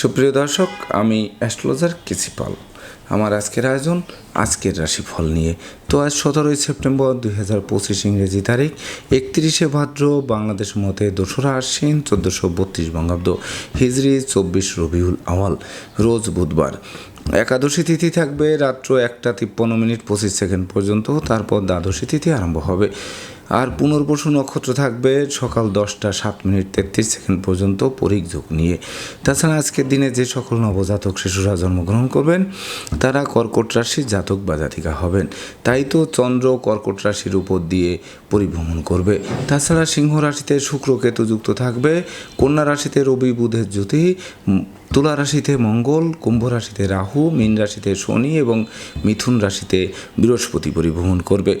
সুপ্রিয় দর্শক, আমি অ্যাস্ট্রোলজার কেসিপাল আমার আজকের আয়োজন, আজকের রাশিফল নিয়ে। তো আজ সতেরোই সেপ্টেম্বর দুই হাজার পঁচিশ ইংরেজি তারিখ, একত্রিশে ভাদ্র, বাংলাদেশ মতে দোসরা আশ্বিন, চোদ্দোশো বত্রিশ বঙ্গাব্দ, হিজরি চব্বিশ রবিউল আওয়াল রোজ বুধবার। একাদশী তিথি থাকবে রাত্র একটা তিপ্পান্ন মিনিট পঁচিশ সেকেন্ড পর্যন্ত, তারপর দ্বাদশী তিথি আরম্ভ হবে। আর পুনর্বসু নক্ষত্র থাকবে সকাল দশটা সাত মিনিট তেত্রিশ সেকেন্ড পর্যন্ত পরিযোগ নিয়ে। তাছাড়া আজকের দিনে যে সকল নবজাতক শিশুরা জন্মগ্রহণ করবেন, তারা কর্কট রাশির জাতক বা জাতিকা হবেন। তাই তো চন্দ্র কর্কট রাশির উপর দিয়ে পরিভ্রমণ করবে। তাছাড়া সিংহ রাশিতে শুক্র কেতু যুক্ত থাকবে, কন্যা রাশিতে রবি, বুধের জ্যোতি তুলা রাশিতে মঙ্গল, কুম্ভ রাশিতে রাহু, মীন রাশিতে শনি এবং মিথুন রাশিতে বৃহস্পতি পরিভ্রমণ করবে।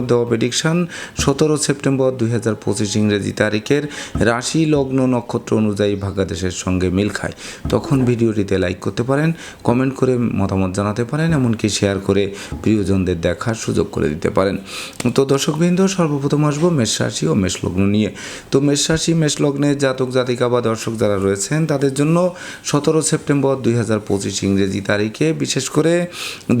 দেওয়া প্রেডিকশান সতেরো সেপ্টেম্বর দুই হাজার পঁচিশ ইংরেজি তারিখের রাশি লগ্ন নক্ষত্র অনুযায়ী ভাগ্যাদেশের সঙ্গে মিল খায়। তখন ভিডিওটিতে লাইক করতে পারেন কমেন্ট করে মতামত জানাতে পারেন, এমনকি শেয়ার করে প্রিয়জনদের দেখার সুযোগ করে দিতে পারেন। তো দর্শকবৃন্দ, সর্বপ্রথম আসব মেষ রাশি ও মেষ লগ্ন নিয়ে। তো মেষ রাশি, মেষ লগ্নের জাতক, জাতিকা বা দর্শক যারা রয়েছেন, তাদের জন্য সতেরো সেপ্টেম্বর দুই হাজার পঁচিশ ইংরেজি তারিখে বিশেষ করে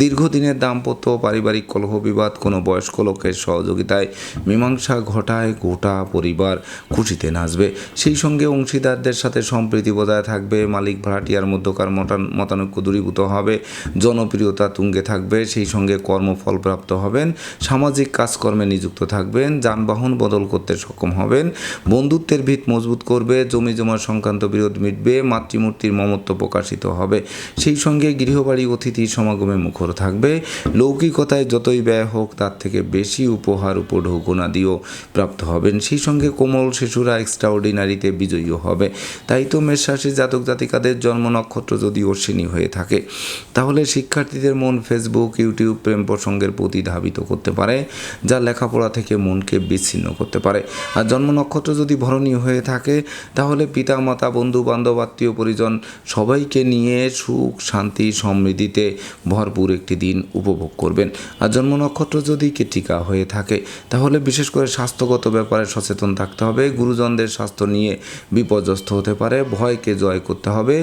দীর্ঘদিনের দাম্পত্য পারিবারিক কলহ বিবাদ, কোনো বয়স্ক লোকের সহযোগিতায় মীমাংসা ঘটায় গোটা পরিবার খুশিতে নাচবে। সেই সঙ্গে অংশীদারদের সাথে সম্প্রীতি বজায় থাকবে। মালিক ভাড়াটিয়ার মধ্যকার মতান- মতানৈক্য দূরীভূত হবে। জনপ্রিয়তা তুঙ্গে থাকবে। সেই সঙ্গে কর্মফল প্রাপ্ত হবেন। সামাজিক কাজকর্মে নিযুক্ত থাকবেন। যানবাহন বদল করতে সক্ষম হবেন। বন্ধুত্বের ভিত মজবুত করবে। জমি জমা সংক্রান্ত বিরোধ মিটবে। মাতৃমূর্তির মমত্ব প্রকাশিত হবে। সেই সঙ্গে গৃহবাড়ি অতিথি সমাগমে মুখর থাকবে। লৌকিকতায় যতই ব্যয় হোক তার থেকে বেশি উপহার উপঢৌকনা উপঢৌকনাদিও প্রাপ্ত হবেন। সেই সঙ্গে কোমল শিশুরা এক্সট্রাঅর্ডিনারিতে বিজয়ীও হবে। তাই তো মেষরাশির জাতক জাতিকাদের জন্ম নক্ষত্র যদি অশ্বিনী হয়ে থাকে, তাহলে শিক্ষার্থীদের মন ফেসবুক ইউটিউব প্রেম প্রসঙ্গের প্রতি ধাবিত করতে পারে, যা লেখাপড়া থেকে মনকে বিচ্ছিন্ন করতে পারে। আর জন্ম নক্ষত্র যদি ভরণীয় হয়ে থাকে, তাহলে পিতা মাতা বন্ধু বান্ধব আত্মীয় পরিজন সবাইকে নিয়ে সুখ, শান্তি, সমৃদ্ধিতে ভরপুর একটি দিন উপভোগ করবেন। আর জন্ম নক্ষত্র যদি কেটিকা হয়ে থাকে। তাহলে বিশেষ করে স্বাস্থ্যগত ব্যাপারে সচেতন থাকতে হবে। গুরুজনদের স্বাস্থ্য নিয়ে বিপর্যস্ত হতে পারে, ভয়কে জয় করতে হবে,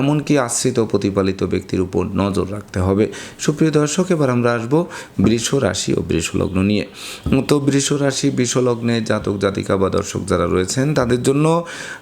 এমনকি আশ্রিত প্রতিপালিত ব্যক্তির উপর নজর রাখতে হবে। সুপ্রিয় দর্শক, এবার আমরা আসব বৃষ রাশি ও বৃষ লগ্ন নিয়ে। তো বৃষ রাশি, বৃষ লগ্নে জাতক, জাতিকা বা দর্শক যারা রয়েছেন, তাদের জন্য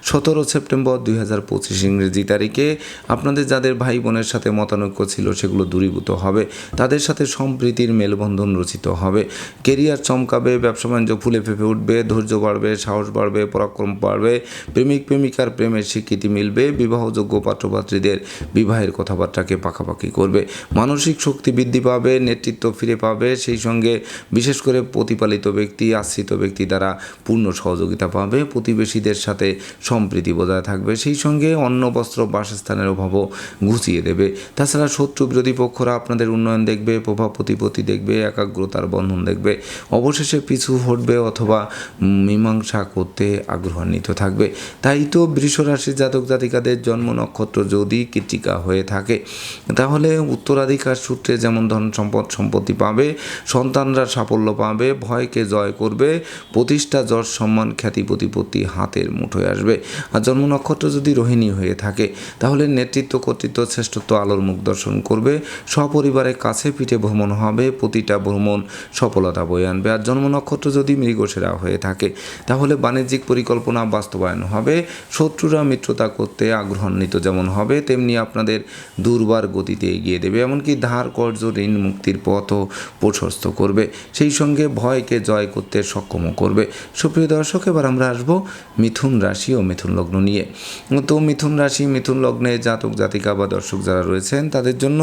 সতেরো সেপ্টেম্বর দুই হাজার পঁচিশ ইংরেজি তারিখে আপনাদের যাদের ভাই বোনের সাথে মতানৈক্য ছিল, সেগুলো দূরীভূত হবে। তাদের সাথে সম্প্রীতির মেলবন্ধন রচিত হবে। কেরিয়ার চমকাবে, ব্যবসা বাণিজ্য ফুলে ফেপে উঠবে, ধৈর্য বাড়বে, সাহস বাড়বে, পরাক্রম বাড়বে, প্রেমিক, প্রেমিকার প্রেমের স্বীকৃতি মিলবে, বিবাহযোগ্য পাত্রপাত্রীদের বিবাহের কথাবার্তাকে পাকাপাকি করবে, মানসিক শক্তি বৃদ্ধি পাবে, নেতৃত্ব ফিরে পাবে, সেই সঙ্গে বিশেষ করে প্রতিপালিত ব্যক্তি, আশ্রিত ব্যক্তি দ্বারা পূর্ণ সহযোগিতা পাবে, প্রতিবেশীদের সাথে সম্প্রীতি বজায় থাকবে, সেই সঙ্গে অন্ন, বস্ত্র, বাসস্থানের অভাবও ঘুচিয়ে দেবে। তাছাড়া শত্রু বিরোধী পক্ষরা আপনাদের উন্নয়ন দেখবে, প্রভাব প্রতিপত্তি দেখবে, একাগ্রতার বন্ধন দেখবে অবশেষে পিছু হটবে অথবা মীমাংসা করতে আগ্রহান্বিত থাকবে। তাই তো বৃষ রাশির জাতক জাতিকাদের জন্ম নক্ষত্র যদি কৃতিকা হয়ে থাকে, তাহলে উত্তরাধিকার সূত্রে যেমন ধন সম্পদ সম্পত্তি পাবে, সন্তানরা সাফল্য পাবে, ভয়কে জয় করবে, প্রতিষ্ঠা, যশ, সম্মান, খ্যাতি, প্রতিপত্তি হাতের মুঠোয় আসবে। আর জন্ম নক্ষত্র যদি রোহিণী হয়ে থাকে, তাহলে নেতৃত্ব, কর্তৃত্ব, শ্রেষ্ঠত্ব, আলোর মুখ দর্শন করবে সপরিবারের কাছে পিঠে ভ্রমণ হবে, প্রতিটা ভ্রমণ সফলতা বয়ে আনবে। আর জন্ম নক্ষত্র যদি মৃগসেরা হয়ে থাকে, তাহলে বাণিজ্যিক পরিকল্পনা বাস্তবায়ন হবে। শত্রুরা মিত্রতা করতে আগ্রহান্বিত যেমন হবে, তেমনি আপনাদের দুর্বার গতিতে এগিয়ে দেবে। এমনকি ধার কর্য ঋণ মুক্তির পথও প্রশস্ত করবে। সেই সঙ্গে ভয়কে জয় করতে সক্ষমও করবে। সুপ্রিয় দর্শক, এবার আমরা আসব মিথুন রাশি ও মিথুন লগ্ন নিয়ে। তো মিথুন রাশি, মিথুন লগ্নে জাতক, জাতিকা বা দর্শক যারা রয়েছেন, তাদের জন্য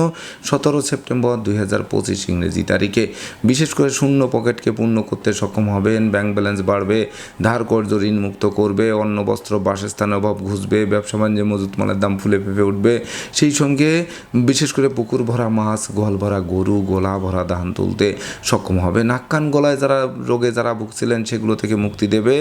সতেরো সেপ্টেম্বর দুই হাজার পঁচিশ ইংরেজি তারিখে বিশেষ করে শূন্য পকেটকে পূর্ণ করতে সক্ষম হবেন, ব্যাংক ব্যালেন্স বাড়বে ধার কর্জ ঋণ মুক্ত করবে, অন্ন, বস্ত্র বাসস্থানের অভাব ঘুষবে, ব্যবসা বাণিজ্যে, মজুত মালের দাম ফুলে ফেপে উঠবে। সেই সঙ্গে বিশেষ করে পুকুর ভরা মাছ, গোয়াল ভরা গরু, গোলা ভরা ধান তুলতে সক্ষম হবে। নাক কান গলায় যারা রোগে যারা ভুগছিলেন সেগুলো থেকে মুক্তি দেবে।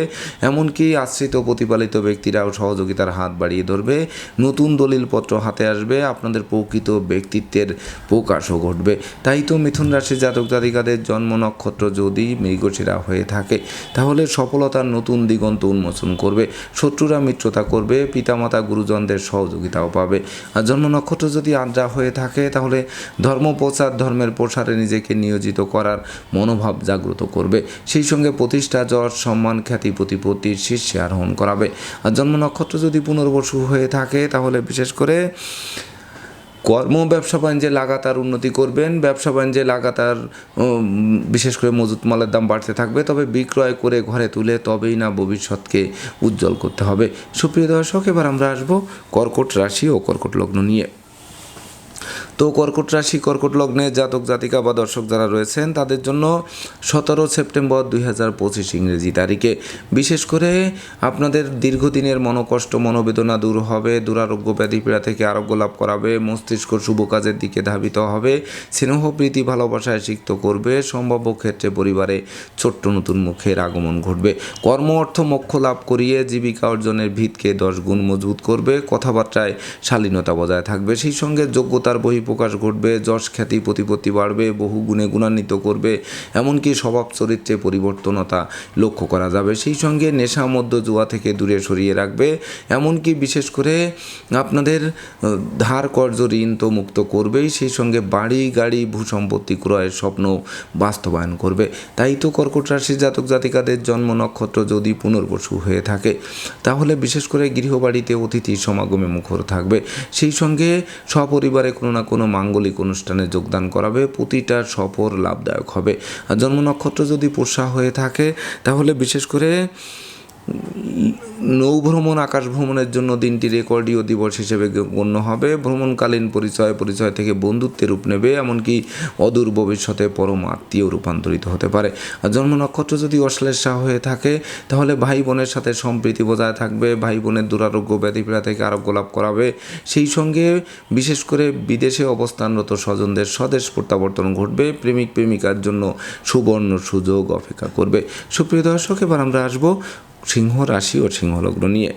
এমনকি আশ্রিত প্রতিপালিত ব্যক্তিরাও সহযোগিতার হাত বাড়িয়ে ধরবে। নতুন দলিলপত্র হাতে আসবে, আপনাদের প্রকৃত ব্যক্তিত্বের প্রকাশও ঘটবে। তাই তো মিথুন রাশি জাতক জাতিকাদের জন্ম নক্ষত্র যদি মৃগশিরা হয়ে থাকে, তাহলে সফলতার নতুন দিগন্ত উন্মোচন করবে, শত্রুরা মিত্রতা করবে, পিতামাতা, গুরুজনদের সহযোগিতাও পাবে। আর জন্ম নক্ষত্র যদি আদ্রা হয়ে থাকে, তাহলে ধর্ম প্রচার, ধর্মের প্রসারে নিজেকে নিয়োজিত করার মনোভাব জাগ্রত করবে। সেই সঙ্গে প্রতিষ্ঠা যশ সম্মান, খ্যাতি, প্রতিপত্তির শীর্ষে আরোহণ করাবে। আর জন্ম নক্ষত্র যদি পুনর্বসু হয়ে থাকে, তাহলে বিশেষ করে কর্ম ব্যবসা বাণিজ্যে লাগাতার উন্নতি করবেন, ব্যবসা বাণিজ্যে লাগাতার বিশেষ করে মজুত মালের দাম বাড়তে থাকবে, তবে বিক্রয় করে ঘরে তুলে তবেই না ভবিষ্যৎকে উজ্জ্বল করতে হবে। সুপ্রিয় দর্শক, এবার আমরা আসব কর্কট রাশি ও কর্কট লগ্ন নিয়ে। তো কর্কট রাশি, কর্কট লগ্নে জাতক, জাতিকা বা দর্শক যারা রয়েছেন, তাদের জন্য সতেরো সেপ্টেম্বর দুই হাজার পঁচিশ ইংরেজি তারিখে। বিশেষ করে আপনাদের দীর্ঘদিনের মনোকষ্ট, মনোবেদনা দূর হবে, দুরারোগ্য ব্যাধি পীড়া থেকে আরোগ্য লাভ করাবে, মস্তিষ্ক শুভ কাজের দিকে ধাবিত হবে, স্নেহ, প্রীতি, ভালোবাসায় সিক্ত করবে, সম্ভাব্য ক্ষেত্রে পরিবারে ছোট্ট নতুন মুখের আগমন ঘটবে। কর্ম, অর্থ, মোক্ষ লাভ করিয়ে জীবিকা অর্জনের ভিতকে দশ গুণ মজবুত করবে, কথাবার্তায় শালীনতা বজায় থাকবে, সেই সঙ্গে যোগ্যতার বহিঃপ্রকাশ ঘটবে, যশ খ্যাতি প্রতিপত্তি বাড়বে, বহু গুণে গুণান্বিত করবে, এমনকি স্বভাব চরিত্রে পরিবর্তনতা লক্ষ্য করা যাবে। সেই সঙ্গে নেশা মধ্য জুয়া থেকে দূরে সরিয়ে রাখবে, এমনকি বিশেষ করে আপনাদের ধার কর্জ ঋণ তো মুক্ত করবেই, সেই সঙ্গে বাড়ি, গাড়ি, ভূসম্পত্তি ক্রয়ের স্বপ্ন বাস্তবায়ন করবে। তাই তো কর্কট রাশি জাতক জাতিকাদের জন্ম নক্ষত্র যদি পুনর্বসু হয়ে থাকে, তাহলে বিশেষ করে গৃহবাড়িতে অতিথি সমাগমে মুখর থাকবে। সেই সঙ্গে সপরিবারে কোনো না কোনো মাঙ্গলিক অনুষ্ঠানে যোগদান করাবে, প্রতিটা সফর লাভদায়ক হবে। আর জন্ম নক্ষত্র যদি পোষা হয়ে থাকে, তাহলে বিশেষ করে নৌ ভ্রমণ আকাশ ভ্রমণের জন্য দিনটি রেকর্ডীয় দিবস হিসেবে গণ্য হবে। ভ্রমণকালীন পরিচয় পরিচয় থেকে বন্ধুত্বের রূপ নেবে, এমনকি অদূর ভবিষ্যতে পরম আত্মীয় রূপান্তরিত হতে পারে। আর জন্ম নক্ষত্র যদি অশ্লেষা হয়ে থাকে, তাহলে ভাই বোনের সাথে সম্প্রীতি বজায় থাকবে, ভাই বোনের দুরারোগ্য ব্যাধিপীড়া থেকে আরোগ্য লাভ করাবে। সেই সঙ্গে বিশেষ করে বিদেশে অবস্থানরত স্বজনদের স্বদেশ প্রত্যাবর্তন ঘটবে প্রেমিক প্রেমিকার জন্য সুবর্ণ সুযোগ অপেক্ষা করবে। সুপ্রিয় দর্শক, এবার আমরা আসব সিংহ রাশি ও সিংহলগ্ন নিয়ে।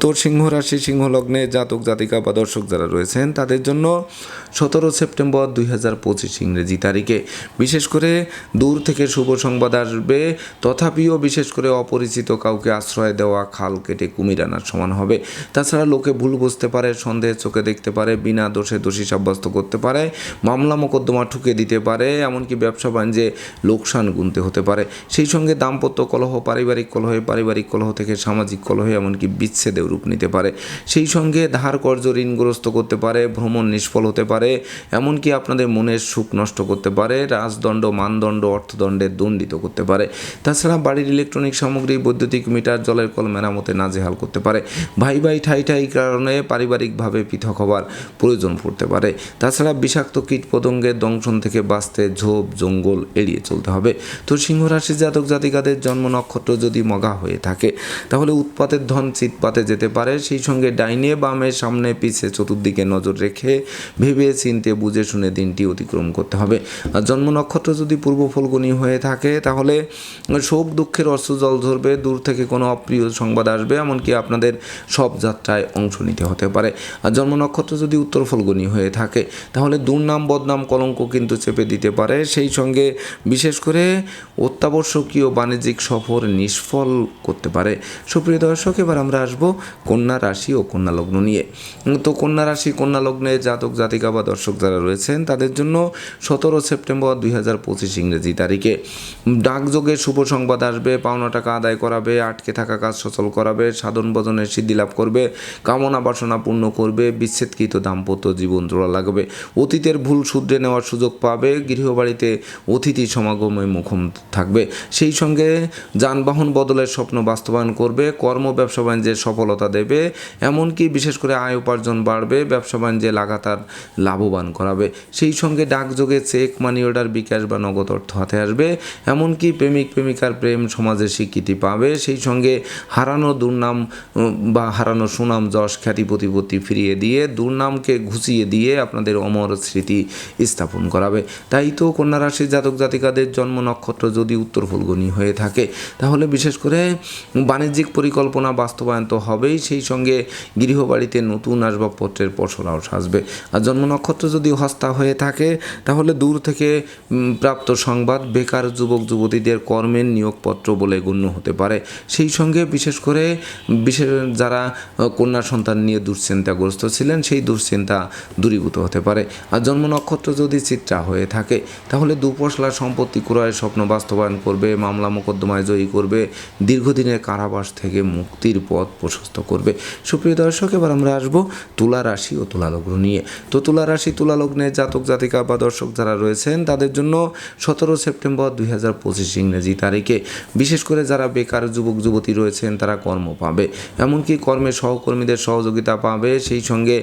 তো সিংহ রাশি সিংহ লগ্নে জাতক, জাতিকা বা দর্শক যারা রয়েছেন, তাদের জন্য সতেরো সেপ্টেম্বর দুই হাজার পঁচিশ ইংরেজি তারিখে। বিশেষ করে দূর থেকে শুভ সংবাদ আসবে, তথাপিও বিশেষ করে অপরিচিত কাউকে আশ্রয় দেওয়া, খাল কেটে কুমির আনার সমান হবে। তাছাড়া লোকে ভুল বুঝতে পারে সন্দেহের চোখে দেখতে পারে, বিনা দোষে দোষী সাব্যস্ত করতে পারে, মামলা মোকদ্দমা ঠুকে দিতে পারে, এমনকি ব্যবসা বাণিজ্যে লোকসান গুনতে হতে পারে। সেই সঙ্গে দাম্পত্য কলহ, পারিবারিক কলহে পারিবারিক কলহ থেকে সামাজিক কলহে এমনকি বিচ্ছেদেও রূপ নিতে পারে। সেই সঙ্গে ধার কর্জ ঋণগ্রস্ত করতে পারে, ভ্রমণ নিষ্ফল হতে পারে, এমনকি আপনাদের মনের সুখ নষ্ট করতে পারে, রাজদণ্ড, মানদণ্ড, অর্থদণ্ডে দণ্ডিত করতে পারে। তাছাড়া বাড়ির ইলেকট্রনিক সামগ্রী, বৈদ্যুতিক মিটার, জলের কল মেরামতে নাজেহাল করতে পারে। ভাই ভাই ঠাই ঠাই কারণে পারিবারিকভাবে পৃথক হবার প্রয়োজন পড়তে পারে। তাছাড়া বিষাক্ত কীট পতঙ্গের দংশন থেকে বাঁচতে ঝোপ, জঙ্গল এড়িয়ে চলতে হবে। তো সিংহ রাশি জাতক জাতিকাদের জন্ম নক্ষত্র যদি মগা হয়ে থাকে। তাহলে উৎপাতের ধন চিৎপাতে যেতে পারে। সেই সঙ্গে ডাইনে বামে সামনে পিছে চতুর্দিকে নজর রেখে ভেবে চিনতে বুঝে শুনে দিনটি অতিক্রম করতে হবে। আর জন্ম নক্ষত্র যদি পূর্ব ফলগুনি হয়ে থাকে, তাহলে শোক, দুঃখের অস্ত্র জল ধরবে দূর থেকে কোনো অপ্রিয় সংবাদ আসবে, এমনকি আপনাদের সব যাত্রায় অংশ নিতে হতে পারে। আর জন্ম নক্ষত্র যদি উত্তর ফলগুনি হয়ে থাকে, তাহলে দুর্নাম, বদনাম, কলঙ্ক কিন্তু চেপে দিতে পারে। সেই সঙ্গে বিশেষ করে অত্যাবশ্যকীয় বাণিজ্যিক সফর নিষ্ফল করতে পারে। সুপ্রিয় দর্শক, এবার আমরা আসব কন্যা রাশি ও কন্যা লগ্ন নিয়ে। তো কন্যা রাশি, কন্যা লগ্নে জাতক, জাতিকা বা দর্শক যারা রয়েছেন, তাদের জন্য সতেরো সেপ্টেম্বর দুই হাজার পঁচিশ ইংরেজি তারিখে। ডাকযোগে শুভ সংবাদ আসবে, পাওনা টাকা আদায় করাবে, আটকে থাকা কাজ সচল করাবে, সাধন ভজনের সিদ্ধি লাভ করবে, কামনা বাসনা পূর্ণ করবে, বিচ্ছেদকৃত দাম্পত্য জীবন জোড়া লাগবে। অতীতের ভুল শুধরে নেওয়ার সুযোগ পাবে, গৃহবাড়িতে অতিথি সমাগমে মুখম থাকবে। সেই সঙ্গে যানবাহন বদলের স্বপ্ন বাস্তবায়ন করবে, কর্ম ব্যবসা বাণিজ্যে সফলতা দেবে, এমনকি বিশেষ করে আয় উপার্জন বাড়বে, ব্যবসা বাণিজ্যে লাগাতার লাভবান করাবে। সেই সঙ্গে ডাকযোগে চেক মানি অর্ডার বিকাশ বা নগদ অর্থ হাতে আসবে, এমনকি প্রেমিক, প্রেমিকার প্রেম সমাজে স্বীকৃতি পাবে। সেই সঙ্গে হারানো দুর্নাম বা হারানো সুনাম, যশ, খ্যাতি, প্রতিপত্তি ফিরিয়ে দিয়ে, দুর্নামকে ঘুষিয়ে দিয়ে আপনাদের অমর স্মৃতি স্থাপন করাবে। তাই তো কন্যা রাশির জাতক জাতিকাদের জন্ম নক্ষত্র যদি উত্তর ফুলগনি হয়ে থাকে, তাহলে বিশেষ করে বাণিজ্যিক পরিকল্পনা বাস্তবায়ন তো হবেই, সেই সঙ্গে গৃহবাড়িতে নতুন আসবাবপত্রের পসরাও সাজবে। আর জন্ম নক্ষত্র যদি হস্তা হয়ে থাকে, তাহলে দূর থেকে প্রাপ্ত সংবাদ বেকার যুবক যুবতীদের কর্মের নিয়োগপত্র বলে গণ্য হতে পারে। সেই সঙ্গে বিশেষ করে, বিশেষ যারা কন্যা সন্তান নিয়ে দুশ্চিন্তাগ্রস্ত ছিলেন, সেই দুশ্চিন্তা দূরীভূত হতে পারে। আর জন্ম নক্ষত্র যদি চিত্রা হয়ে থাকে, তাহলে দুপশলা সম্পত্তি ক্রয়ের স্বপ্ন বাস্তবায়ন করবে, মামলা মোকদ্দমায় জয়ী করবে দীর্ঘদিনের কারাবাস থেকে মুক্তির পথ প্রশস্ত করবে। সুপ্রিয় দর্শক, এবার আমরা আসব তুলা রাশি ও তুলা লগ্ন নিয়ে। তো তুলা রাশি, তুলা লগ্নের জাতক, জাতিকা বা দর্শক যারা রয়েছেন, তাদের জন্য সতেরো সেপ্টেম্বর দুই হাজার পঁচিশ ইংরেজি তারিখে। বিশেষ করে যারা বেকার যুবক, যুবতী রয়েছেন, তারা কর্ম পাবে। এমনকি কর্মে সহকর্মীদের সহযোগিতা পাবে, সেই সঙ্গে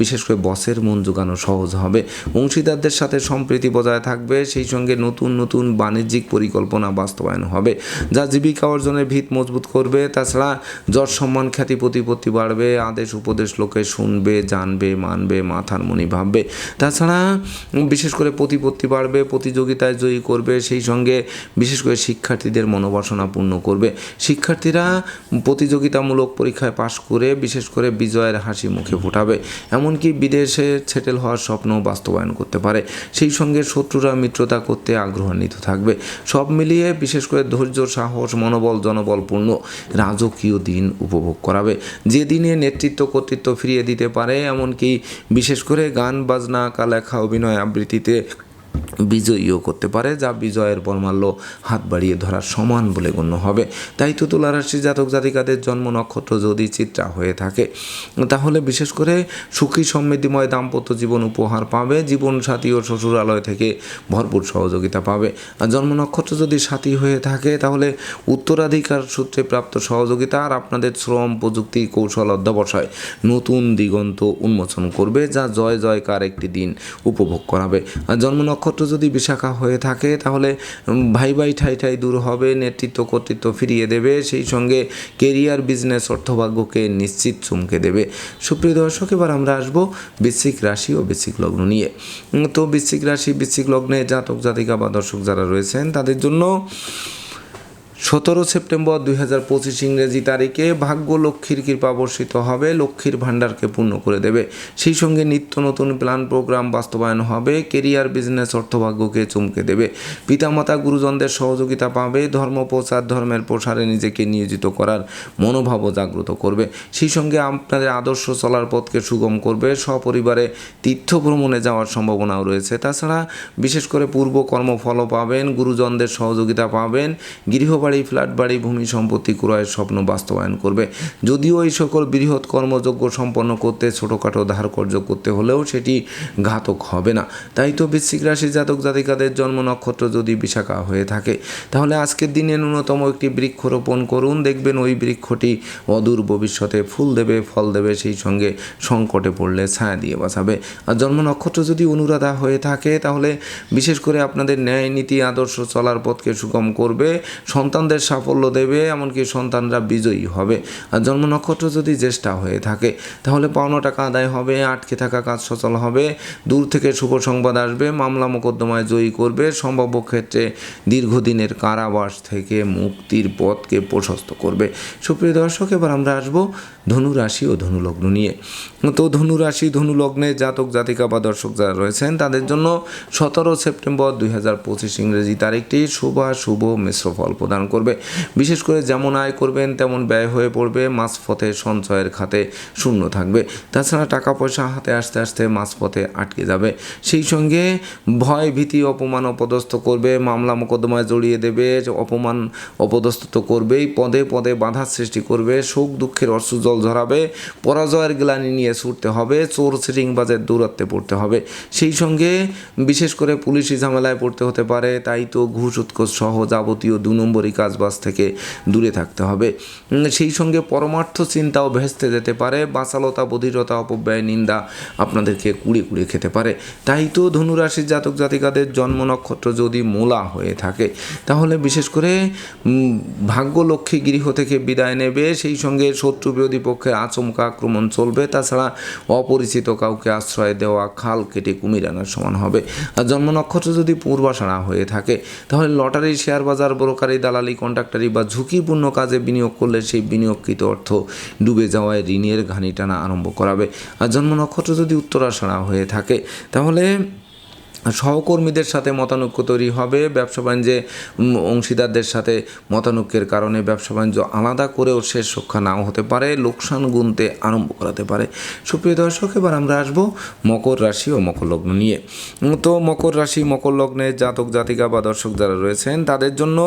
বিশেষ করে বসের মন জোগানো সহজ হবে। অংশীদারদের সাথে সম্প্রীতি বজায় থাকবে, সেই সঙ্গে নতুন নতুন বাণিজ্যিক পরিকল্পনা বাস্তবায়ন হবে। যা জীবিকা অর্জনের ভিত মজবুত করবে। তাছাড়া যশ সম্মান খ্যাতি প্রতিপত্তি বাড়বে। আদেশ উপদেশ লোকে শুনবে, জানবে, মানবে, মাথার মনি ভাববে। তাছাড়া বিশেষ করে প্রতিপত্তি বাড়বে, প্রতিযোগিতায় জয়ী করবে, সেই সঙ্গে বিশেষ করে শিক্ষার্থীদের মনোবাসনা পূর্ণ করবে। শিক্ষার্থীরা প্রতিযোগিতামূলক পরীক্ষায় পাশ করে বিশেষ করে বিজয়ের হাসি মুখে ফোটাবে। এমনকি বিদেশে সেটেল হওয়ার স্বপ্ন বাস্তবায়ন করতে পারে। সেই সঙ্গে শত্রুরা মিত্রতা করতে আগ্রহান্বিত থাকবে। সব মিলিয়ে বিশেষ করে ধৈর্য, সাহস, মনোবল জনবলপূর্ণ রাজকীয় দিন উপভোগ করাবে। যে দিনে নেতৃত্ব কর্তৃত্ব ফিরিয়ে দিতে পারে, এমনকি বিশেষ করে গান, বাজনা আঁকা লেখা অভিনয় আবৃত্তিতে বিজয়ীও করতে পারে, যা বিজয়ের বর্মাল্য হাত বাড়িয়ে ধরার সমান বলে গণ্য হবে। তাই তো তুলারাশি জাতক জাতিকাদের জন্ম নক্ষত্র যদি চিত্রা হয়ে থাকে, তাহলে বিশেষ করে সুখী সমৃদ্ধিময় দাম্পত্য জীবন উপহার পাবে, জীবন সাথী ও শ্বশুরালয় থেকে ভরপুর সহযোগিতা পাবে। আর জন্ম নক্ষত্র যদি সাথী হয়ে থাকে, তাহলে উত্তরাধিকার সূত্রে প্রাপ্ত সহযোগিতা আর আপনাদের শ্রম, প্রযুক্তি, কৌশল অধ্যবসায় নতুন দিগন্ত উন্মোচন করবে, যা জয় জয়কার একটি দিন উপভোগ করাবে। আর জন্ম নক্ষত্র যদি বিশাখা হয়ে থাকে, তাহলে ভাই ভাই ঠাই ঠাই দূর হবে, নেতৃত্ব কর্তৃত্ব ফিরিয়ে দেবে, সেই সঙ্গে কেরিয়ার, বিজনেস, অর্থভাগ্যকে নিশ্চিত চমকে দেবে। সুপ্রিয় দর্শক, এবার আমরা আসব বৃশ্চিক রাশি ও বৃশ্চিক লগ্ন নিয়ে। তো বিশ্বিক রাশি, বৃশ্চিক লগ্নে জাতক জাতিকা বা দর্শক যারা রয়েছেন, তাদের জন্য সতেরো সেপ্টেম্বর দুই হাজার পঁচিশ ইংরেজি তারিখে ভাগ্য লক্ষ্মীর কৃপা বর্ষিত হবে, লক্ষ্মীর ভাণ্ডারকে পূর্ণ করে দেবে। সেই সঙ্গে নিত্য নতুন প্ল্যান প্রোগ্রাম বাস্তবায়ন হবে কেরিয়ার বিজনেস অর্থভাগ্যকে চমকে দেবে। পিতামাতা, গুরুজনদের সহযোগিতা পাবে, ধর্ম প্রচার, ধর্মের প্রসারে নিজেকে নিয়োজিত করার মনোভাবও জাগ্রত করবে। সেই সঙ্গে আপনাদের আদর্শ চলার পথকে সুগম করবে, সপরিবারে তীর্থ ভ্রমণে যাওয়ার সম্ভাবনাও রয়েছে। তাছাড়া বিশেষ করে পূর্ব কর্মফলও পাবেন, গুরুজনদের সহযোগিতা পাবেন, গৃহবাড়ি ফ্ল্যাট বাড়ি, ভূমি সম্পত্তি ক্রয়ের স্বপ্ন বাস্তবায়ন করবে। যদিও এই সকল বৃহৎ কর্মযোগ্য সম্পন্ন করতে ছোটোখাটো ধার কর্য করতে হলেও সেটি ঘাতক হবে না। তাই তো বৃশ্চিক রাশি জাতক জাতিকাদের জন্ম নক্ষত্র যদি বিশাখা হয়ে থাকে, তাহলে আজকের দিনে ন্যূনতম একটি বৃক্ষ রোপণ করুন। দেখবেন ওই বৃক্ষটি অদূর ভবিষ্যতে ফুল দেবে, ফল দেবে, সেই সঙ্গে সংকটে পড়লে ছায়া দিয়ে বাঁচাবে। আর জন্ম নক্ষত্র যদি অনুরাধা হয়ে থাকে, তাহলে বিশেষ করে আপনাদের ন্যায় নীতি, আদর্শ চলার পথকে সুগম করবে। সন্তানদের সাফল্য দেবে, এমনকি সন্তানরা বিজয়ী হবে। আর জন্ম নক্ষত্র যদি জ্যেষ্ঠা হয়ে থাকে, তাহলে পাওনা টাকা আদায় হবে, আটকে থাকা কাজ সচল হবে, দূর থেকে শুভ সংবাদ আসবে, মামলা মোকদ্দমায় জয়ী করবে, সম্ভাব্য ক্ষেত্রে দীর্ঘদিনের কারাবাস থেকে মুক্তির পথকে প্রশস্ত করবে। সুপ্রিয় দর্শক, এবার আমরা আসব ধনু রাশি ও ধনুলগ্ন নিয়ে। তো ধনু রাশি ধনু জাতক, জাতিকা বা দর্শক যারা রয়েছেন, তাদের জন্য সতেরো সেপ্টেম্বর দুই হাজার পঁচিশ ইংরেজি তারিখটি শুভ শুভ, মিশ্র ফল প্রদান করবে। বিশেষ করে যেমন আয় করবেন, তেমন ব্যয় হয়ে পড়বে, মাঝপথে সঞ্চয়ের খাতে শূন্য থাকবে। তাছাড়া টাকা পয়সা হাতে আসতে আসতে মাঝপথে আটকে যাবে। সেই সঙ্গে ভয়, ভীতি, অপমান অপদস্থ করবে, মামলা মোকদ্দমায় জড়িয়ে দেবে অপমান অপদস্থ তো করবেই, পদে পদে বাধার সৃষ্টি করবে শোক দুঃখের অশ্রু জল ঝরাবে, পরাজয়ের গ্লানি নিয়ে ছুটতে হবে, চোর সিটিংবাজের দূরত্বে পড়তে হবে। সেই সঙ্গে বিশেষ করে পুলিশি ঝামেলায় পড়তে হতে পারে, তাই তো ঘুষ, উৎকোষ সহ যাবতীয় দু নম্বরই কাজবাজ থেকে দূরে থাকতে হবে। সেই সঙ্গে পরমার্থ চিন্তাও ভেস্তে যেতে পারে। বাসালতা বধিরতা অপব্যয় নিন্দা আপনাদেরকে কুড়ে কুড়ে খেতে পারে। তাই তো ধনুরাশির জাতক জাতিকাদের জন্ম নক্ষত্র যদি মোলা হয়ে থাকে তাহলে বিশেষ করে উম, ভাগ্য লক্ষ্মী গৃহ থেকে বিদায় নেবে। সেই সঙ্গে শত্রু বিরোধী পক্ষের আচমকা আক্রমণ চলবে। তাছাড়া অপরিচিত কাউকে আশ্রয় দেওয়া খাল কেটে কুমির আনার সমান হবে। আর জন্ম নক্ষত্র যদি পূর্বাশাড়া হয়ে থাকে তাহলে লটারি শেয়ার বাজার ব্রোকারি দালালি কন্ট্রাক্টারি বা ঝুঁকিপূর্ণ কাজে বিনিয়োগ করলে সেই বিনিয়োগকৃত অর্থ ডুবে যাওয়ায় ঋণের ঘানি টানা আরম্ভ করাবে। আর জন্ম নক্ষত্র যদি উত্তরাশাড়া হয়ে থাকে, তাহলে সহকর্মীদের সাথে মতানৈক্য তৈরি হবে, ব্যবসা বাণিজ্যে অংশীদারদের সাথে মতানৈক্যের কারণে ব্যবসা বাণিজ্য আলাদা করেও শেষ রক্ষা নাও হতে পারে, লোকসান গুনতে আরম্ভ করাতে পারে। সুপ্রিয় দর্শক, এবার আমরা আসব মকর রাশি ও মকর লগ্ন নিয়ে। তো মকর রাশি, মকর লগ্নে জাতক জাতিকা বা দর্শক যারা রয়েছেন, তাদের জন্য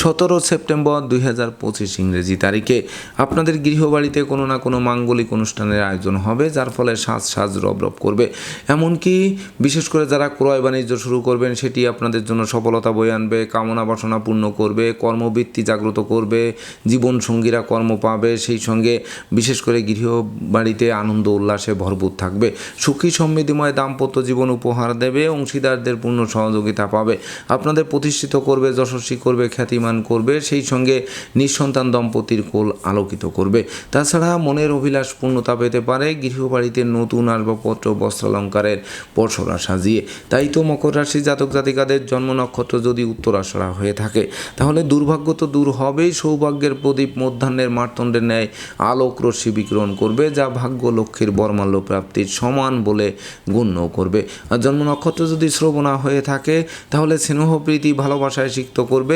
সতেরো সেপ্টেম্বর দুই হাজার পঁচিশ ইংরেজি তারিখে আপনাদের গৃহবাড়িতে কোনো না কোনো মাঙ্গলিক অনুষ্ঠানের আয়োজন হবে, যার ফলে সাজ সাজ রব রব করবে। এমনকি বিশেষ করে যারা ক্রয় বাণিজ্য শুরু করবেন, সেটি আপনাদের জন্য সফলতা বয়ে আনবে, কামনা বাসনা পূর্ণ করবে, কর্মবৃত্তি জাগ্রত করবে জীবন সঙ্গীরা কর্ম পাবে, সেই সঙ্গে বিশেষ করে গৃহবাড়িতে আনন্দ উল্লাসে ভরপুর থাকবে। সুখী সমৃদ্ধিময় দাম্পত্য জীবন উপহার দেবে, অংশীদারদের পূর্ণ সহযোগিতা পাবে, আপনাদের প্রতিষ্ঠিত করবে, যশস্বী করবে খ্যাতিমান করবে, সেই সঙ্গে নিঃসন্তান দম্পতির কোল আলোকিত করবে। তাছাড়া মনের অভিলাষ পূর্ণতা পেতে পারে, গৃহবাড়িতে নতুন আসবাবপত্র, বস্ত্রালঙ্কারের পরশরা সাজিয়ে। তাই তো মকর রাশি জাতক জাতিকাদের জন্ম নক্ষত্র যদি উত্তরাশরা হয়ে থাকে, তাহলে দুর্ভাগ্য তো দূর হবেই। সৌভাগ্যের প্রদীপ মধ্যাহ্নের মার্তণ্ডের ন্যায় আলোক রশ্মি বিকিরণ করবে, যা ভাগ্য লক্ষ্মীর বর্মাল্য প্রাপ্তির সমান বলে গণ্য করবে। আর জন্ম নক্ষত্র যদি শ্রবণা হয়ে থাকে, তাহলে স্নেহ, প্রীতি, ভালোবাসায় সিক্ত করবে।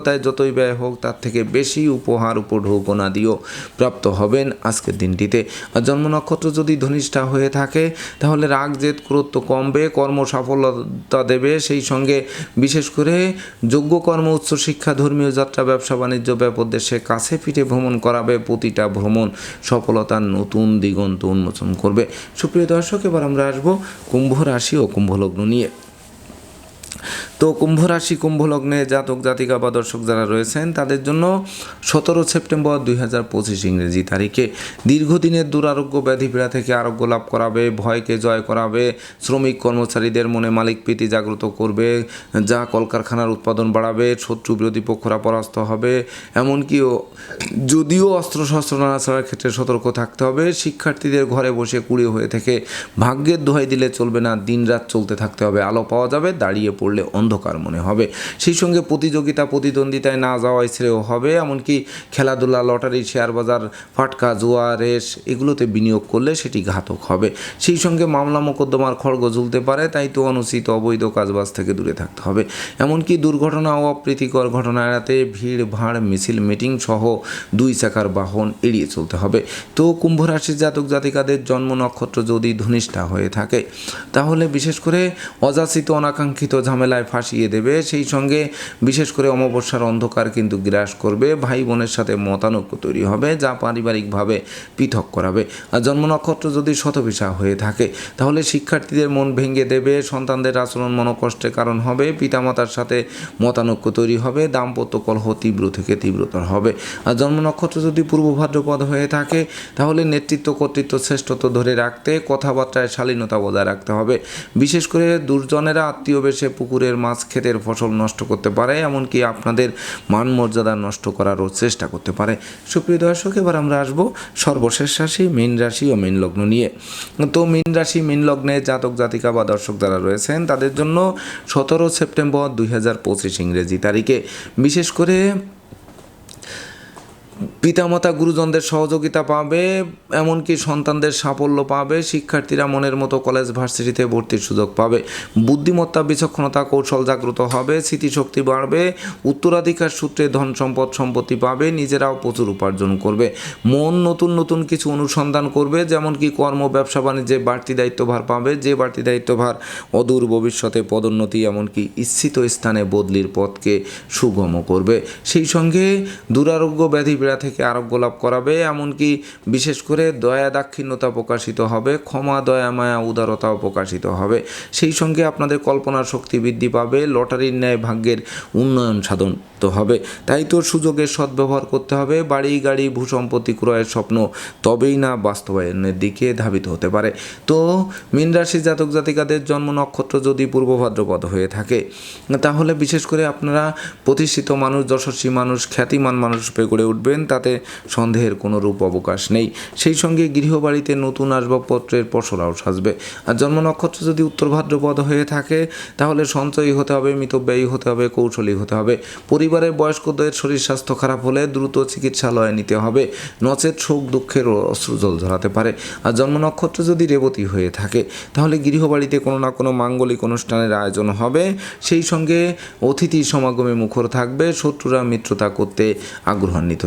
লৌকিকতায় যতই ব্যয় হোক, তার থেকে বেশি উপহার উপঢৌকনা দিয়েও প্রাপ্ত হবেন আজকের দিনটিতে। আর জন্ম নক্ষত্র যদি ধনিষ্ঠা হয়ে থাকে, তাহলে রাগ, জেদ, ক্রোধ কমবে, কর্ম সাফল্যতা দেবে। সেই সঙ্গে বিশেষ করে যোগ্য কর্ম, উচ্চ শিক্ষা, ধর্মীয় যাত্রা, ব্যবসা, বাণিজ্য ব্যাপক দেশে কাছে পিঠে ভ্রমণ করাবে, প্রতিটা ভ্রমণ সফলতার নতুন দিগন্ত উন্মোচন করবে। সুপ্রিয় দর্শক, এবার আমরা আসব কুম্ভ রাশি ও কুম্ভ লগ্ন নিয়ে। তো কুম্ভ রাশি কুম্ভ লগ্নে জাতক, জাতিকা বা দর্শক যারা রয়েছেন, তাদের জন্য সতেরো সেপ্টেম্বর দুই হাজার পঁচিশ ইংরেজি তারিখে দীর্ঘদিনের দুরারোগ্য ব্যাধি পীড়া থেকে আরোগ্য লাভ করাবে, ভয়কে জয় করাবে, শ্রমিক কর্মচারীদের মনে মালিক প্রীতি জাগ্রত করবে, যা কলকারখানার উৎপাদন বাড়াবে, শত্রু বিরোধী পক্ষরা পরাস্ত হবে এমনকি যদিও অস্ত্রশস্ত্র নাড়াচাড়ার ক্ষেত্রে সতর্ক থাকতে হবে, শিক্ষার্থীদের ঘরে বসে কুড়ি হয়ে থেকে ভাগ্যের দোহাই দিলে চলবে না, দিনরাত চলতে থাকতে হবে, আলো পাওয়া যাবে, দাঁড়িয়ে পড়লে অন্ধকার মনে হবে। সেই সঙ্গে প্রতিযোগিতা, প্রতিদ্বন্দ্বিতায় না যাওয়াই শ্রেয় হবে। এমনকি খেলাধুলা, লটারি, শেয়ার বাজার, ফাটকা, জুয়া, রেস এগুলোতে বিনিয়োগ করলে সেটি ঘাতক হবে। সেই সঙ্গে মামলা মোকদ্দমার খড়গ ঝুলতে পারে, তাই তো অনুচিত অবৈধ কাজবাজ থেকে দূরে থাকতে হবে। এমনকি দুর্ঘটনা ও অপ্রীতিকর ঘটনা এড়াতে ভিড়, ভাড়, মিছিল, মিটিং সহ দুই চাকার বাহন এড়িয়ে চলতে হবে। তো কুম্ভ রাশির জাতক জাতিকাদের জন্ম নক্ষত্র যদি ধনিষ্ঠা হয়ে থাকে, তাহলে বিশেষ করে অযাচিত অনাকাঙ্ক্ষিত ঝামেলায় ফাঁসিয়ে দেবে, সেই সঙ্গে বিশেষ করে অমাবস্যার অন্ধকার কিন্তু গ্রাস করবে ভাই বোনের সাথে মতানৈক্য তৈরি হবে, যা পারিবারিকভাবে পৃথক করাবে। আর জন্ম নক্ষত্র যদি শতভিসা হয়ে থাকে, তাহলে শিক্ষার্থীদের মন ভেঙে দেবে, সন্তানদের আচরণ মনোকষ্টের কারণ হবে, পিতামাতার সাথে মতানৈক্য তৈরি হবে, দাম্পত্য কলহ তীব্র থেকে তীব্রতর হবে। আর জন্ম নক্ষত্র যদি পূর্ব ভাদ্রপদ হয়ে থাকে, তাহলে নেতৃত্ব, কর্তৃত্ব শ্রেষ্ঠত্ব ধরে রাখতে, কথাবার্তায় শালীনতা বজায় রাখতে হবে। বিশেষ করে দুর্জনেরা আত্মীয় বেশে পুকুরের মাছ ক্ষেতের ফসল নষ্ট করতে পারে, এমনকি আপনাদের মান মর্যাদা নষ্ট করারও চেষ্টা করতে পারে। সুপ্রিয় দর্শক, এবার আমরা আসব সর্বশেষ রাশি, মীন রাশি ও মীন লগ্ন নিয়ে। তো মীন রাশি, মীন লগ্নে জাতক, জাতিকা বা দর্শক যারা রয়েছেন, তাদের জন্য সতেরো সেপ্টেম্বর দুই হাজার পঁচিশ ইংরেজি তারিখে। বিশেষ করে পিতামাতা গুরুজনদের সহযোগিতা পাবে, এমনকি সন্তানদের সাফল্য পাবে, শিক্ষার্থীরা মনের মতো কলেজ ভার্সিটিতে ভর্তির সুযোগ পাবে। বুদ্ধিমত্তা, বিচক্ষণতা কৌশল জাগ্রত হবে, স্মৃতিশক্তি বাড়বে, উত্তরাধিকার সূত্রে ধন সম্পদ সম্পত্তি পাবে, নিজেরাও প্রচুর উপার্জন করবে। মন নতুন নতুন কিছু অনুসন্ধান করবে, যেমন কি কর্ম, ব্যবসা, বাণিজ্যে বাড়তি দায়িত্বভার পাবে, যে বাড়তি দায়িত্বভার অদূর ভবিষ্যতে পদোন্নতি, এমনকি ইচ্ছিত স্থানে বদলির পথকে সুগম করবে। সেই সঙ্গে দুরারোগ্য ব্যাধি পীড়া থেকে আরব গোলাপ করাবে, এমনকি বিশেষ করে দয়া দাক্ষিণ্যতা প্রকাশিত হবে, ক্ষমা, দয়া, মায়া, উদারতাও প্রকাশিত হবে। সেই সঙ্গে আপনাদের কল্পনার শক্তি বৃদ্ধি পাবে, লটারির ন্যায় ভাগ্যের উন্নয়ন সাধন তো হবে। তাই তো সুযোগের সদ্ব্যবহার করতে হবে, বাড়ি, গাড়ি, ভূসম্পত্তি ক্রয়ের স্বপ্ন তবেই না বাস্তবায়নের দিকে ধাবিত হতে পারে। তো মীন রাশি জাতক জাতিকাদের জন্ম নক্ষত্র যদি পূর্ব ভাদ্রপদ হয়ে থাকে, তাহলে বিশেষ করে আপনারা প্রতিষ্ঠিত মানুষ, যশস্বী মানুষ, খ্যাতিমান মানুষ রূপে গড়ে উঠবেন। তাতে সন্দেহের কোনো রূপ অবকাশ নেই। সেই সঙ্গে গৃহবাড়িতে নতুন আসবাবপত্রের পসরাও সাজবে। আর জন্ম নক্ষত্র যদি উত্তর ভাদ্রপদ হয়ে থাকে, তাহলে সঞ্চয়ী হতে হবে, মিতব্যয়ী হতে হবে, কৌশলী হতে হবে। পরিবারের বয়স্কদের শরীর স্বাস্থ্য খারাপ হলে দ্রুত চিকিৎসালয়ে নিতে হবে। নচেত শোক, দুঃখের অশ্রুজল ধরাতে পারে। আর জন্ম নক্ষত্র যদি রেবতী হয়ে থাকে, তাহলে গৃহবাড়িতে কোনো না কোনো মাঙ্গলিক অনুষ্ঠানের আয়োজন হবে। সেই সঙ্গে অতিথি সমাগমে মুখর থাকবে। শত্রুরা মিত্রতা করতে আগ্রহান্বিত